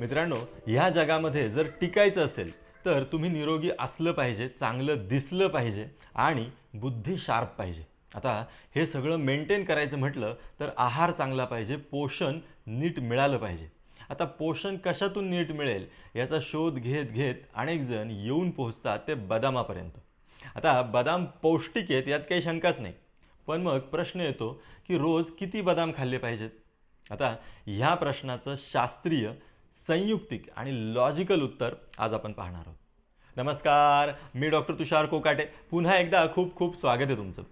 मित्रांनो ह्या जगामध्ये जर टिकायचं असेल तर तुम्ही निरोगी असलं पाहिजे चांगलं दिसलं पाहिजे आणि बुद्धी शार्प पाहिजे. आता हे सगळं मेंटेन करायचं म्हटलं तर आहार चांगला पाहिजे पोषण नीट मिळालं पाहिजे. आता पोषण कशातून नीट मिळेल याचा शोध घेत घेत अनेक जण येऊन पोहोचतात ते बदामापर्यंत. आता बदाम पौष्टिक आहेत यात काही शंकाच नाही. पण मग प्रश्न येतो की रोज किती बदाम खाल्ले पाहिजेत? आता ह्या प्रश्नाचं शास्त्रीय संयुक्तिक आणि लॉजिकल उत्तर आज आपण पाहणार आहोत. नमस्कार मी डॉक्टर तुषार कोकाटे. पुन्हा एकदा खूप खूप स्वागत आहे तुमचं.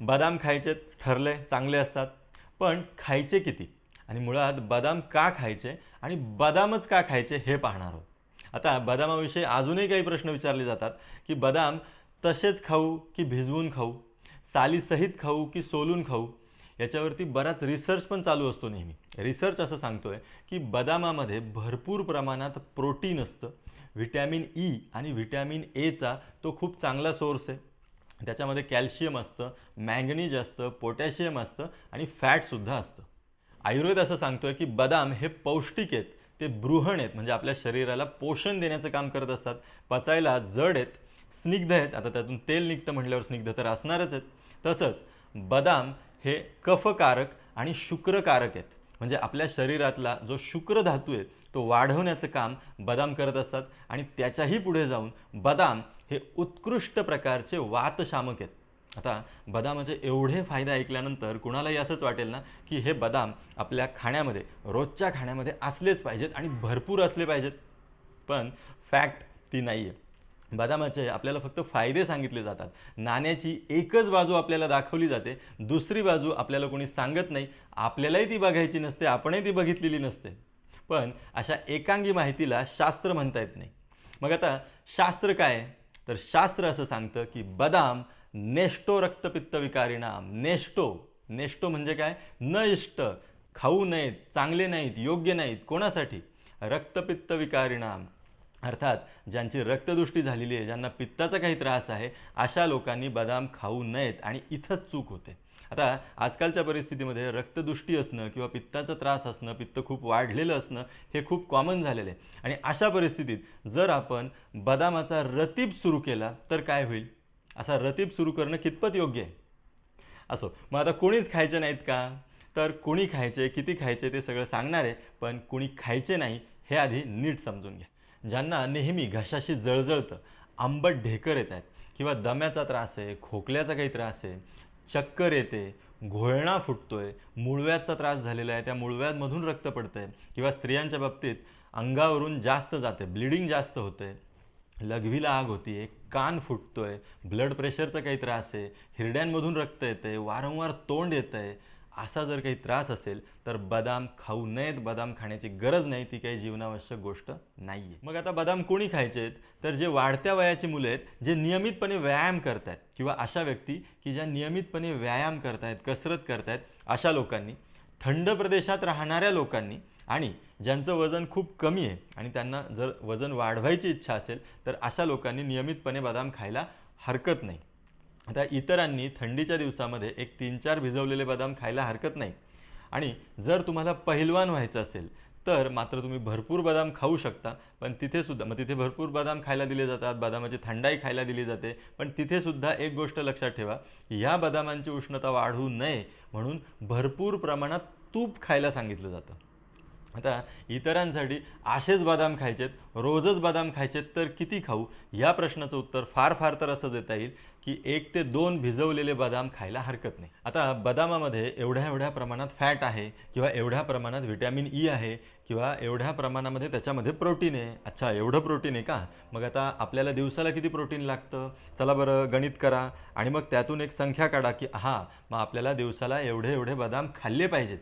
बदाम खायचे ठरले चांगले असतात पण खायचे किती? आणि मुळात बदाम का खायचे आणि बदामच का खायचे हे पाहणार आहोत. आता बदामाविषयी अजूनही काही प्रश्न विचारले जातात की बदाम तसेच खाऊ की भिजवून खाऊ सालीसहित खाऊ की सोलून खाऊ? याच्यावरती बराच रिसर्च पण चालू असतो नेहमी. रिसर्च असं सांगतोय की बदामामध्ये भरपूर प्रमाणात प्रोटीन असतं. व्हिटॅमिन ई e आणि व्हिटॅमिन एचा तो खूप चांगला सोर्स आहे. त्याच्यामध्ये कॅल्शियम असतं मॅंगनीज असतं पोटॅशियम असतं आणि फॅटसुद्धा असतं. आयुर्वेद असं सांगतोय की बदाम हे पौष्टिक आहेत ते बृहण आहेत म्हणजे आपल्या शरीराला पोषण देण्याचं काम करत असतात. पचायला जड आहेत स्निग्ध आहेत. आता त्यातून तेल निघतं म्हटल्यावर स्निग्ध तर असणारच आहेत. तसंच बदाम हे कफकारक आणि शुक्रकारक आहेत. म्हणजे आपल्या शरीरातला जो शुक्र धातू आहे तो वाढवण्याचं काम बदाम करत असतात आणि त्याच्याही पुढे जाऊन बदाम हे उत्कृष्ट प्रकारचे वातशामक आहेत. आता बदामाचे एवढे फायदे ऐकल्यानंतर कुणालाही असंच वाटेल ना की हे बदाम आपल्या खाण्यामध्ये रोजच्या खाण्यामध्ये असलेच पाहिजेत आणि भरपूर असले पाहिजेत. पण फॅक्ट ती नाही आहे बदामाचे आपल्याला फक्त फायदे सांगितले जातात. नाण्याची एकच बाजू आपल्याला दाखवली जाते. दुसरी बाजू आपल्याला कोणी सांगत नाही. आपल्यालाही ती बघायची नसते. आपणही ती बघितलेली नसते. पण अशा एकांगी माहितीला शास्त्र म्हणता येत नाही. मग आता शास्त्र काय? तर शास्त्र असं सांगतं की बदाम नेष्टो रक्तपित्त विकारिणाम नेष्टो. नेष्टो म्हणजे काय? न इष्ट खाऊ नयेत चांगले नाहीत योग्य नाहीत कोणासाठी? रक्तपित्त विकारिणाम अर्थात ज्यांची रक्तदृष्टी झालेली आहे ज्यांना पित्ताचा काही त्रास आहे अशा लोकांनी बदाम खाऊ नयेत आणि इथंच चूक होते. आता आजकालच्या परिस्थितीमध्ये रक्तदृष्टी असणं किंवा पित्ताचा त्रास असणं पित्त खूप वाढलेलं असणं हे खूप कॉमन झालेलं आहे. आणि अशा परिस्थितीत जर आपण बदामाचा रतीब सुरू केला तर काय होईल? असा रतीब सुरू करणं कितपत योग्य आहे? असो मग आता कोणीच खायचे नाहीत का? तर कोणी खायचे किती खायचे ते सगळं सांगणार आहे पण कोणी खायचे नाही हे आधी नीट समजून घ्या. ज्यांना नेहमी घशाशी जळजळतं आंबट ढेकर येत आहेत किंवा दम्याचा त्रास आहे खोकल्याचा काही त्रास आहे चक्कर येते घोळणा फुटतोय मुळव्याचा त्रास झालेला आहे त्या मुळव्यामधून रक्त पडतं आहे किंवा स्त्रियांच्या बाबतीत अंगावरून जास्त जाते ब्लिडिंग जास्त होतंय लघवीला आग होतीये कान फुटतोय ब्लड प्रेशरचा काही त्रास आहे हिरड्यांमधून रक्त येतं आहे वारंवार तोंड येतं आहे असा जर काही त्रास असेल तर बदाम खाऊ नयेत. बदाम खाण्याची गरज नाही. ती काही जीवनावश्यक गोष्ट नाही आहे मग आता बदाम कोणी खायचे आहेत तर जे वाढत्या वयाची मुलं आहेत जे नियमितपणे व्यायाम करतायत किंवा अशा व्यक्ती की ज्या नियमितपणे व्यायाम करतायत कसरत करतायत अशा लोकांनी थंड प्रदेशात राहणाऱ्या लोकांनी आणि ज्यांचं वजन खूप कमी आहे आणि त्यांना जर वजन वाढवायची इच्छा असेल तर अशा लोकांनी नियमितपणे बदाम खायला हरकत नाही. आता इतरांनी थंडीच्या दिवसामध्ये एक तीन चार भिजवलेले बदाम खायला हरकत नाही. आणि जर तुम्हाला पहिलवान व्हायचं असेल तर मात्र तुम्ही भरपूर बदाम खाऊ शकता. पण तिथेसुद्धा मग तिथे भरपूर बदाम खायला दिले जातात बदामाची थंडाई खायला दिली जाते. पण तिथेसुद्धा एक गोष्ट लक्षात ठेवा या बदामांची उष्णता वाढू नये म्हणून भरपूर प्रमाणात तूप खायला सांगितलं जातं. आता इतरांसाठी असेच बदाम खायचेत रोजच बदाम खायचेत तर किती खाऊ? या प्रश्नाचं उत्तर फार फार तर असं देता येईल की एक ते दोन भिजवलेले बदाम खायला हरकत नाही. आता बदामामध्ये एवढ्या एवढ्या प्रमाणात फॅट आहे किंवा एवढ्या प्रमाणात व्हिटॅमिन ई आहे किंवा एवढ्या प्रमाणामध्ये त्याच्यामध्ये प्रोटीन आहे. अच्छा एवढं प्रोटीन आहे का? मग आता आपल्याला दिवसाला किती प्रोटीन लागतं? चला बरं गणित करा आणि मग त्यातून एक संख्या काढा की हां मग आपल्याला दिवसाला एवढे एवढे बदाम खाल्ले पाहिजेत.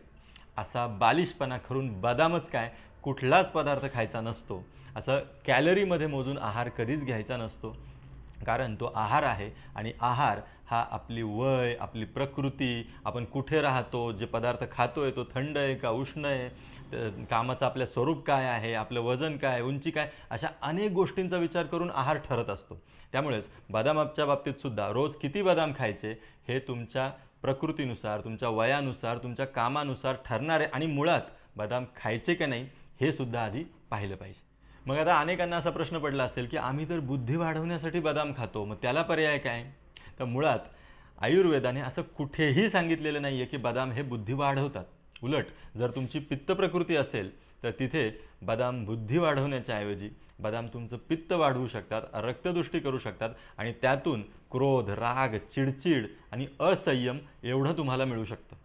असा बालिशपणा करून बदामच काय कुठलाच पदार्थ खायचा नसतो. असं कॅलरीमध्ये मोजून आहार कधीच घ्यायचा नसतो. कारण तो आहार आहे आणि आहार हा आपली वय आपली प्रकृती आपण कुठे राहतो जे पदार्थ खातो आहे तो थंड आहे का उष्ण आहे कामाचं आपलं स्वरूप काय आहे आपलं वजन काय उंची काय अशा अनेक गोष्टींचा विचार करून आहार ठरत असतो. त्यामुळेच बदामाच्या बाबतीतसुद्धा रोज किती बदाम खायचे हे तुमच्या प्रकृतीनुसार तुमच्या वयानुसार तुमच्या कामानुसार ठरणारे आणि मुळात बदाम खायचे का नाही हे सुद्धा आधी पाहिलं पाहिजे. मग आता अनेकांना असा प्रश्न पडला असेल की आम्ही तर बुद्धी वाढवण्यासाठी बदाम खातो मग त्याला पर्याय काय? तर मुळात आयुर्वेदाने असं कुठेही सांगितलेलं नाही आहे की बदाम हे बुद्धी वाढवतात. उलट जर तुमची पित्त प्रकृती असेल तर तिथे बदाम बुद्धी वाढवण्याच्या ऐवजी बदाम तुमचं पित्त वाढवू शकतात रक्तदृष्टी करू शकतात आणि त्यातून क्रोध राग चिडचिड आणि असंयम एवढं तुम्हाला मिळू शकतं.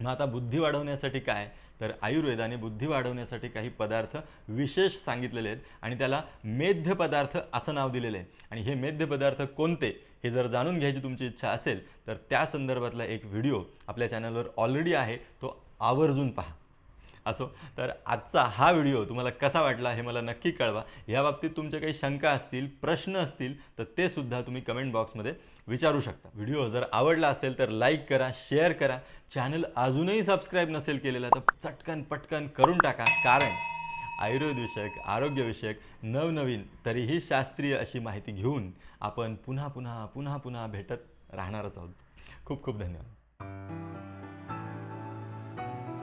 मग आता बुद्धी वाढवण्यासाठी काय? तर आयुर्वेदाने बुद्धी वाढवण्यासाठी काही पदार्थ विशेष सांगितलेले आहेत आणि त्याला मेध्य पदार्थ असं नाव दिलेलं आहे. आणि हे मेध्य पदार्थ कोणते? हे जर जाणून घ्यायची तुमची इच्छा असेल तर त्या संदर्भातला एक व्हिडिओ आपल्या चॅनलवर ऑलरेडी आहे तो आवर्जून पहा. असो. तर आजचा हा व्हिडिओ तुम्हाला कसा वाटला हे मला नक्की कळवा. या बाबतीत तुमच्या काही शंका असतील प्रश्न असतील तर ते सुद्धा तुम्ही कमेंट बॉक्समध्ये विचारू शकता. व्हिडिओ जर आवडला असेल तर लाईक करा शेअर करा. चॅनल अजूनही सबस्क्राईब नसेल केलेला तर चटकन पटकन करून टाका. कारण आयुर्वेदविषयक आरोग्यविषयक नवनवीन तरीही शास्त्रीय अशी माहिती घेऊन आपण पुन्हा पुन्हा पुन्हा पुन्हा भेटत राहणारच आहोत. खूप खूप धन्यवाद.